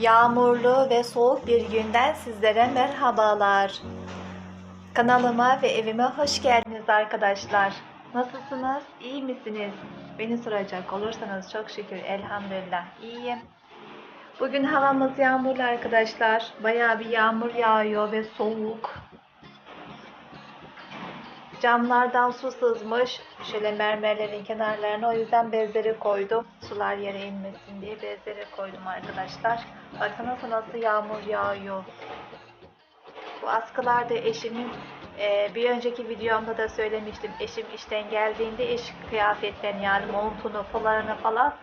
Yağmurlu ve soğuk bir günden sizlere merhabalar. Kanalıma ve evime hoş geldiniz arkadaşlar. Nasılsınız? İyi misiniz? Beni soracak olursanız çok şükür elhamdülillah iyiyim. Bugün havamız yağmurlu arkadaşlar. Bayağı bir yağmur yağıyor ve soğuk. Camlardan su sızmış. Şöyle mermerlerin kenarlarına o yüzden bezleri koydum. Sular yere inmesin diye bezleri koydum arkadaşlar. Baksanıza nasıl yağmur yağıyor. Bu askılar da eşimin e, bir önceki videomda da söylemiştim. Eşim işten geldiğinde iş kıyafetlerini yani montunu, polarını falan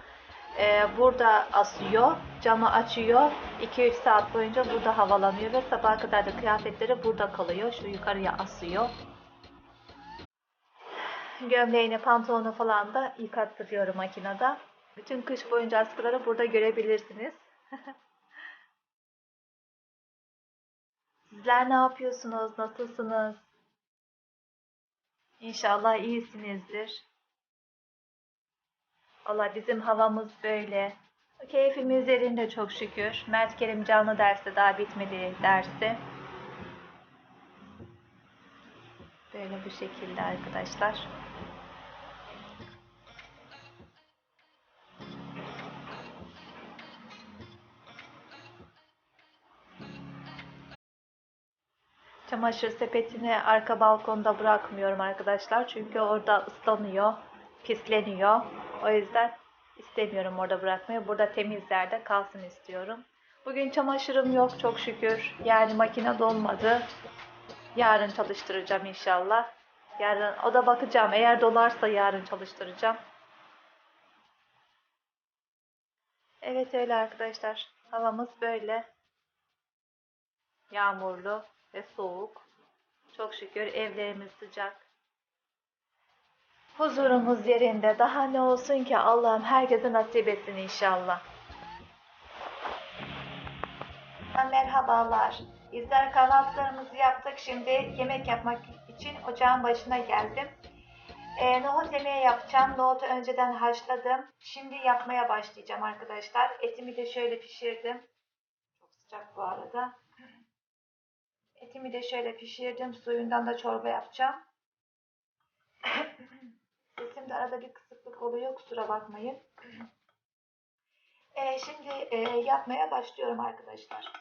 e, burada asıyor. Camı açıyor. 2-3 saat boyunca burada havalanıyor ve sabaha kadar da kıyafetleri burada kalıyor. Şu yukarıya asıyor. Gömleğini, pantolonu falan da yıkattırıyorum makinede. Bütün kış boyunca askıları burada görebilirsiniz. Sizler ne yapıyorsunuz? Nasılsınız? İnşallah iyisinizdir. Valla bizim havamız böyle. Keyfimiz yerinde çok şükür. Mert Kerim canlı derste daha bitmedi dersi. Böyle bu şekilde arkadaşlar. Çamaşır sepetini arka balkonda bırakmıyorum arkadaşlar. Çünkü orada ıslanıyor, pisleniyor. O yüzden istemiyorum orada bırakmayı. Burada temiz yerde kalsın istiyorum. Bugün çamaşırım yok çok şükür. Yani makine dolmadı. Yarın çalıştıracağım inşallah. Yarın o da bakacağım. Eğer dolarsa yarın çalıştıracağım. Evet öyle arkadaşlar. Havamız böyle. Yağmurlu ve soğuk. Çok şükür evlerimiz sıcak. Huzurumuz yerinde. Daha ne olsun ki Allah'ım herkese nasip etsin inşallah. Merhabalar. Bizler kahvaltılarımızı yaptık. Şimdi yemek yapmak için ocağın başına geldim. E, nohut yemeği yapacağım. Nohutu önceden haşladım. Şimdi yapmaya başlayacağım arkadaşlar. Etimi de şöyle pişirdim. Çok sıcak bu arada. Etimi de şöyle pişirdim. Suyundan da çorba yapacağım. Sesimde arada bir kısıklık oluyor. Kusura bakmayın. E, şimdi e, yapmaya başlıyorum arkadaşlar.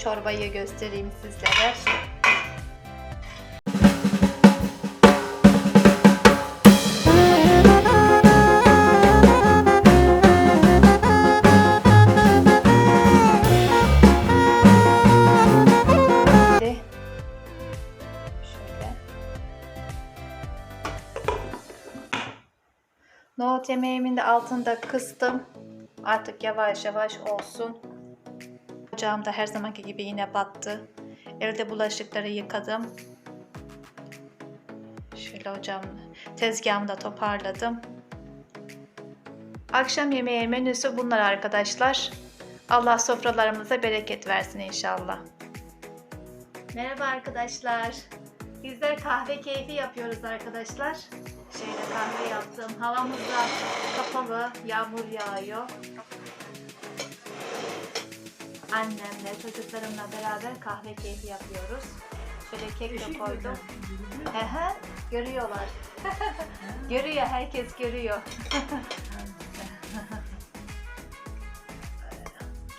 Çorbayı göstereyim sizlere. Nohut yemeğimin de altında kıstım. Artık yavaş yavaş olsun. Ocağım da her zamanki gibi yine battı. Elde bulaşıkları yıkadım. Şöyle ocağım, tezgahımı da toparladım. Akşam yemeği menüsü bunlar arkadaşlar. Allah sofralarımıza bereket versin inşallah. Merhaba arkadaşlar. Bizler kahve keyfi yapıyoruz arkadaşlar. Şöyle kahve yaptım. Havamız da kapalı, yağmur yağıyor. Annemle, çocuklarımla beraber kahve keyfi yapıyoruz. Şöyle kek de koydum. Ehe, görüyorlar. görüyor, herkes görüyor.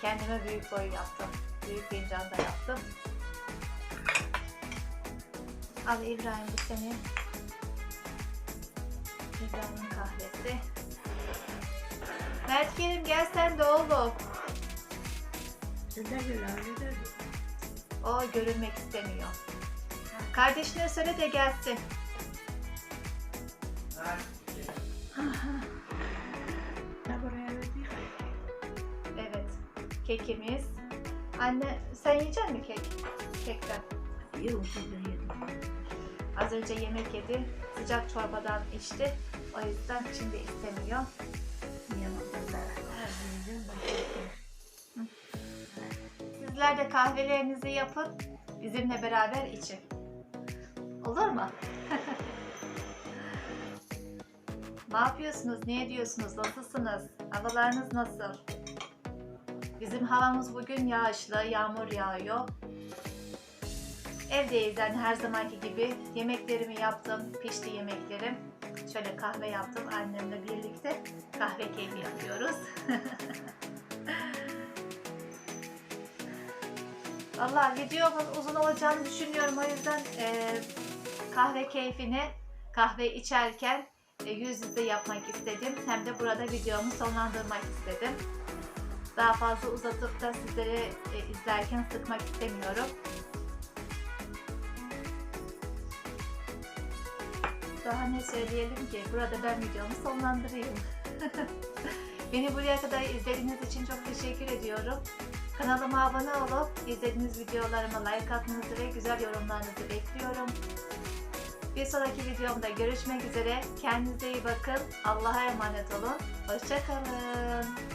Kendime büyük boy yaptım. Büyük fincanda yaptım. Al İbrahim bu senin. İbrahim'in kahvesi. Mert Kerim gel sen de oğlum. O görünmek istemiyor. Kardeşine söyle de gelsin. Evet. Kekimiz. Anne sen yiyecek misin kek? Kekten. Az önce yemek yedi. Sıcak çorbadan içti. O yüzden şimdi istemiyor. Sizler de kahvelerinizi yapın. Bizimle beraber için. Olur mu? ne yapıyorsunuz? Ne ediyorsunuz? Nasılsınız? Havalarınız nasıl? Bizim havamız bugün yağışlı, yağmur yağıyor. Evdeyiz yani her zamanki gibi. Yemeklerimi yaptım, pişti yemeklerim. Şöyle kahve yaptım annemle birlikte. Kahve keyfi yapıyoruz. Valla videomun uzun olacağını düşünüyorum. O yüzden e, kahve keyfini kahve içerken e, yüz yüze yapmak istedim. Hem de burada videomu sonlandırmak istedim. Daha fazla uzatıp da sizleri e, izlerken sıkmak istemiyorum. Daha ne söyleyelim ki? Burada ben videomu sonlandırayım. Beni buraya kadar izlediğiniz için çok teşekkür ediyorum. Kanalıma abone olup izlediğiniz videolarıma like atmanızı ve güzel yorumlarınızı bekliyorum. Bir sonraki videomda görüşmek üzere. Kendinize iyi bakın. Allah'a emanet olun. Hoşçakalın.